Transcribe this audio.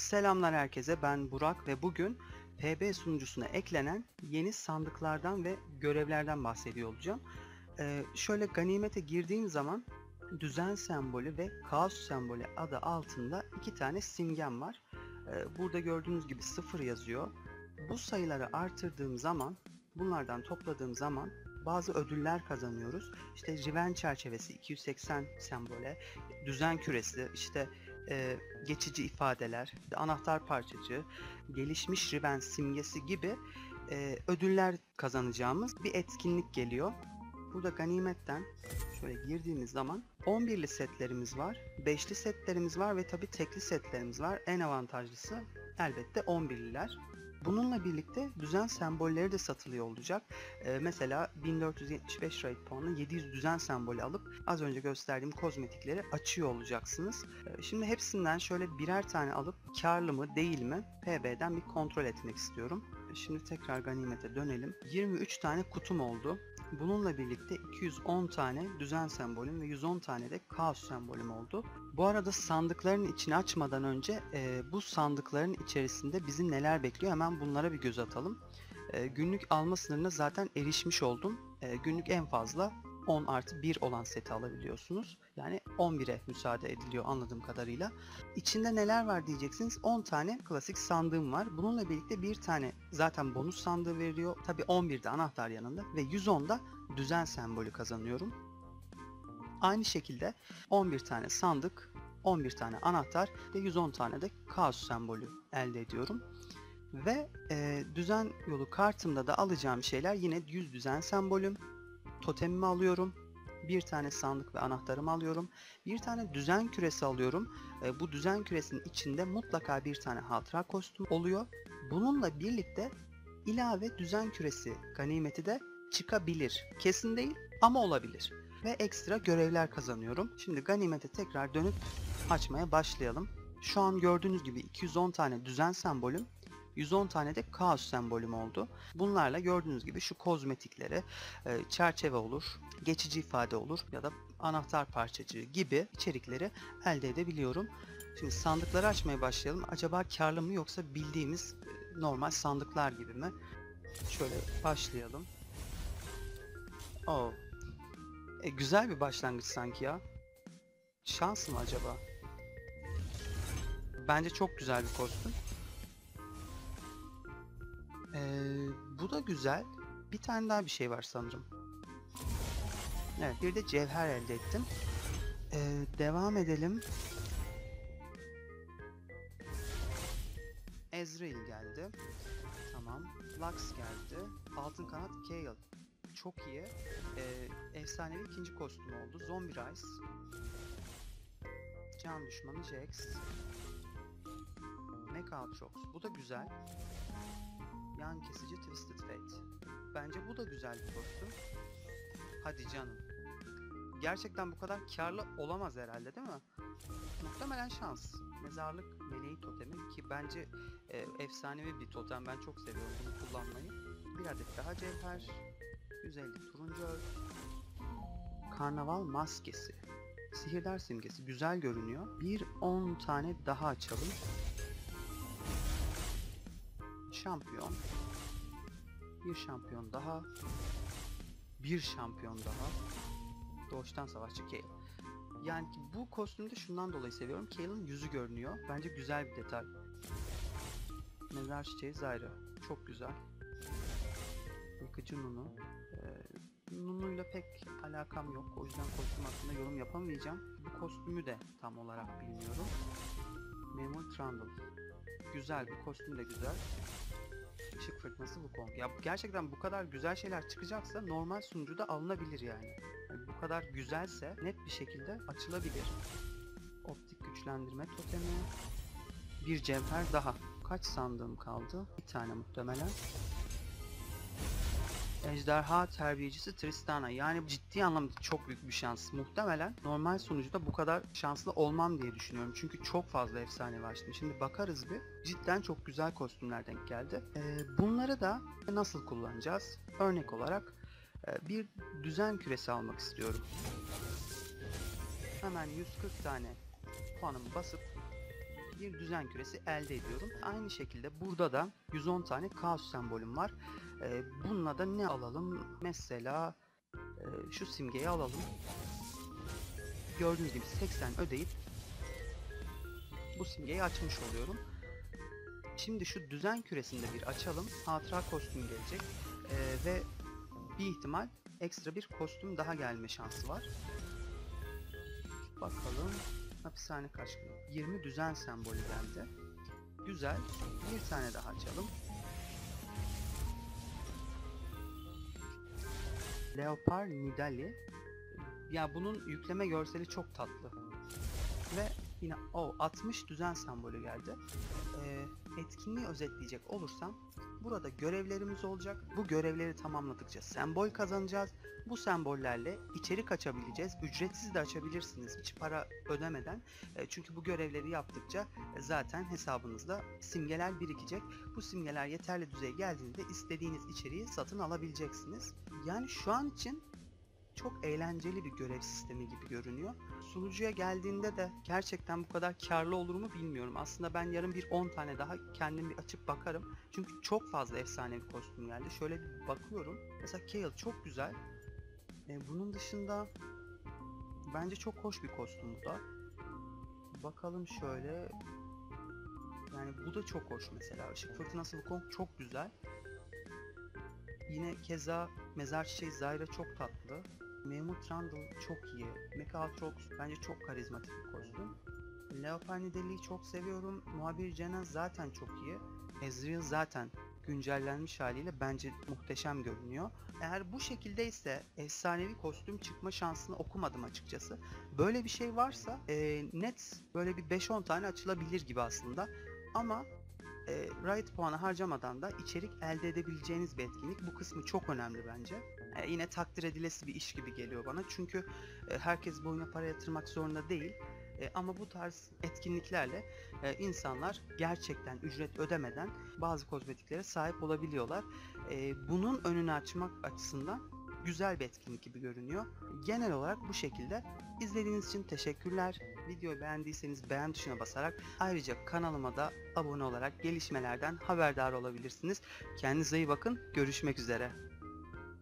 Selamlar herkese ben Burak ve bugün PB sunucusuna eklenen yeni sandıklardan ve görevlerden bahsediyor olacağım. Ee, şöyle ganimete girdiğim zaman düzen sembolü ve kaos sembolü adı altında iki tane simgem var. Ee, burada gördüğünüz gibi sıfır yazıyor. Bu sayıları artırdığım zaman bunlardan topladığım zaman bazı ödüller kazanıyoruz. İşte Riven çerçevesi 280 sembole, düzen küresi, işte e, geçici ifadeler, anahtar parçacığı, gelişmiş Riven simgesi gibi e, ödüller kazanacağımız bir etkinlik geliyor. Burada ganimetten şöyle girdiğimiz zaman 11'li setlerimiz var, 5'li setlerimiz var ve tabi tekli setlerimiz var. En avantajlısı elbette 11'liler. Bununla birlikte düzen sembolleri de satılıyor olacak. Ee, mesela 1475 rate puanı 700 düzen sembolü alıp az önce gösterdiğim kozmetikleri açıyor olacaksınız. Ee, şimdi hepsinden şöyle birer tane alıp karlı mı değil mi PB'den bir kontrol etmek istiyorum. Şimdi tekrar ganimete dönelim. 23 tane kutum oldu. Bununla birlikte 210 tane düzen sembolüm ve 110 tane de kaos sembolüm oldu. Bu arada sandıkların içini açmadan önce e, bu sandıkların içerisinde bizi neler bekliyor hemen bunlara bir göz atalım. E, günlük alma sınırına zaten erişmiş oldum. E, günlük en fazla 10 artı 1 olan seti alabiliyorsunuz. Yani 11'e müsaade ediliyor anladığım kadarıyla. İçinde neler var diyeceksiniz. 10 tane klasik sandığım var. Bununla birlikte bir tane zaten bonus sandığı veriyor. Tabi 11'de anahtar yanında ve 110'da düzen sembolü kazanıyorum. Aynı şekilde 11 tane sandık, 11 tane anahtar ve 110 tane de kaos sembolü elde ediyorum. Ve e, düzen yolu kartımda da alacağım şeyler yine 100 düzen sembolüm, totemimi alıyorum. Bir tane sandık ve anahtarımı alıyorum. Bir tane düzen küresi alıyorum. E, bu düzen küresinin içinde mutlaka bir tane hatıra kostüm oluyor. Bununla birlikte ilave düzen küresi ganimeti de çıkabilir. Kesin değil ama olabilir. Ve ekstra görevler kazanıyorum. Şimdi ganimete tekrar dönüp açmaya başlayalım. Şu an gördüğünüz gibi 210 tane düzen sembolüm 110 tane de kaos sembolüm oldu. Bunlarla gördüğünüz gibi şu kozmetikleri e, çerçeve olur, geçici ifade olur ya da anahtar parçacığı gibi içerikleri elde edebiliyorum. Şimdi sandıkları açmaya başlayalım. Acaba karlı mı yoksa bildiğimiz e, normal sandıklar gibi mi? Şöyle başlayalım. Oo. E, güzel bir başlangıç sanki ya. Şans mı acaba? Bence çok güzel bir kostüm. Ee, bu da güzel. Bir tane daha bir şey var sanırım. Evet bir de cevher elde ettim. Ee, devam edelim. Ezreal geldi. Tamam. Lux geldi. Altın kanat Kayle. Çok iyi. Ee, efsanevi ikinci kostüm oldu. Zombie Rice. Can düşmanı Jax. Aatrox. Bu da güzel. Yan kesici Twisted Fate. Bence bu da güzel bir kostüm. Hadi canım. Gerçekten bu kadar karlı olamaz herhalde değil mi? Muhtemelen şans. Mezarlık meleği totemi ki bence e, efsanevi bir totem. Ben çok seviyorum bunu kullanmayı. Bir adet daha cevher. 150 turuncu öl. Karnaval maskesi. Sihirdar simgesi güzel görünüyor. Bir 10 tane daha açalım. Şampiyon. Bir şampiyon daha. Bir şampiyon daha. Doğuştan savaşçı Kayle. Yani bu kostümü de şundan dolayı seviyorum. Kayle'ın yüzü görünüyor. Bence güzel bir detay. Mezar çiçeği Zyra. Çok güzel. Yıkıcı Nunu. Ee, Nunu'yla pek alakam yok. O yüzden kostüm hakkında yorum yapamayacağım. Bu kostümü de tam olarak bilmiyorum. Memur Trundle. Güzel bir kostüm de güzel. Işık fırtınası Wukong. Ya gerçekten bu kadar güzel şeyler çıkacaksa normal sunucuda alınabilir yani. yani. Bu kadar güzelse net bir şekilde açılabilir. Optik güçlendirme totemi. Bir cevher daha. Kaç sandığım kaldı? Bir tane muhtemelen. Ejderha terbiyecisi Tristana. Yani ciddi anlamda çok büyük bir şans. Muhtemelen normal sonucuda bu kadar şanslı olmam diye düşünüyorum. Çünkü çok fazla efsane var şimdi. Şimdi bakarız bir. Cidden çok güzel kostümler denk geldi. Ee, bunları da nasıl kullanacağız? Örnek olarak e, bir düzen küresi almak istiyorum. Hemen 140 tane puanımı basıp bir düzen küresi elde ediyorum. Aynı şekilde burada da 110 tane kaos sembolüm var. Ee, bununla da ne alalım? Mesela e, şu simgeyi alalım. Gördüğünüz gibi 80 ödeyip bu simgeyi açmış oluyorum. Şimdi şu düzen küresinde bir açalım. Hatıra kostüm gelecek. Ee, ve bir ihtimal ekstra bir kostüm daha gelme şansı var. Bakalım. Hapishane kaç gün? 20 düzen sembolü geldi. Güzel. Bir tane daha açalım. Leopar Nidali. Ya bunun yükleme görseli çok tatlı. Ve yine o 60 düzen sembolü geldi. Ee, etkinliği özetleyecek olursam burada görevlerimiz olacak. Bu görevleri tamamladıkça sembol kazanacağız. Bu sembollerle içerik açabileceğiz. Ücretsiz de açabilirsiniz hiç para ödemeden. E, çünkü bu görevleri yaptıkça e, zaten hesabınızda simgeler birikecek. Bu simgeler yeterli düzeye geldiğinde istediğiniz içeriği satın alabileceksiniz. Yani şu an için çok eğlenceli bir görev sistemi gibi görünüyor. Sunucuya geldiğinde de gerçekten bu kadar karlı olur mu bilmiyorum. Aslında ben yarın bir 10 tane daha kendim bir açıp bakarım. Çünkü çok fazla efsanevi kostüm geldi. Şöyle bir bakıyorum. Mesela Kayle çok güzel. E, bunun dışında bence çok hoş bir kostüm bu da. Bakalım şöyle. Yani bu da çok hoş mesela. Işık Fırtınası Wukong çok güzel. Yine keza Mezar Çiçeği Zyra çok tatlı. Memut Randall çok iyi. Mecha Aatrox bence çok karizmatik bir kostüm. Leopard Nidalee'yi çok seviyorum. Muhabir Cenaz zaten çok iyi. Ezreal zaten güncellenmiş haliyle bence muhteşem görünüyor. Eğer bu şekilde ise efsanevi kostüm çıkma şansını okumadım açıkçası. Böyle bir şey varsa e, net böyle bir 5-10 tane açılabilir gibi aslında. Ama e, Riot puanı harcamadan da içerik elde edebileceğiniz bir etkinlik. Bu kısmı çok önemli bence. E, yine takdir edilesi bir iş gibi geliyor bana. Çünkü e, herkes bu oyuna para yatırmak zorunda değil. E, ama bu tarz etkinliklerle e, insanlar gerçekten ücret ödemeden bazı kozmetiklere sahip olabiliyorlar. E, bunun önünü açmak açısından güzel bir etkinlik gibi görünüyor. Genel olarak bu şekilde. İzlediğiniz için teşekkürler. Videoyu beğendiyseniz beğen tuşuna basarak ayrıca kanalıma da abone olarak gelişmelerden haberdar olabilirsiniz. Kendinize iyi bakın. Görüşmek üzere.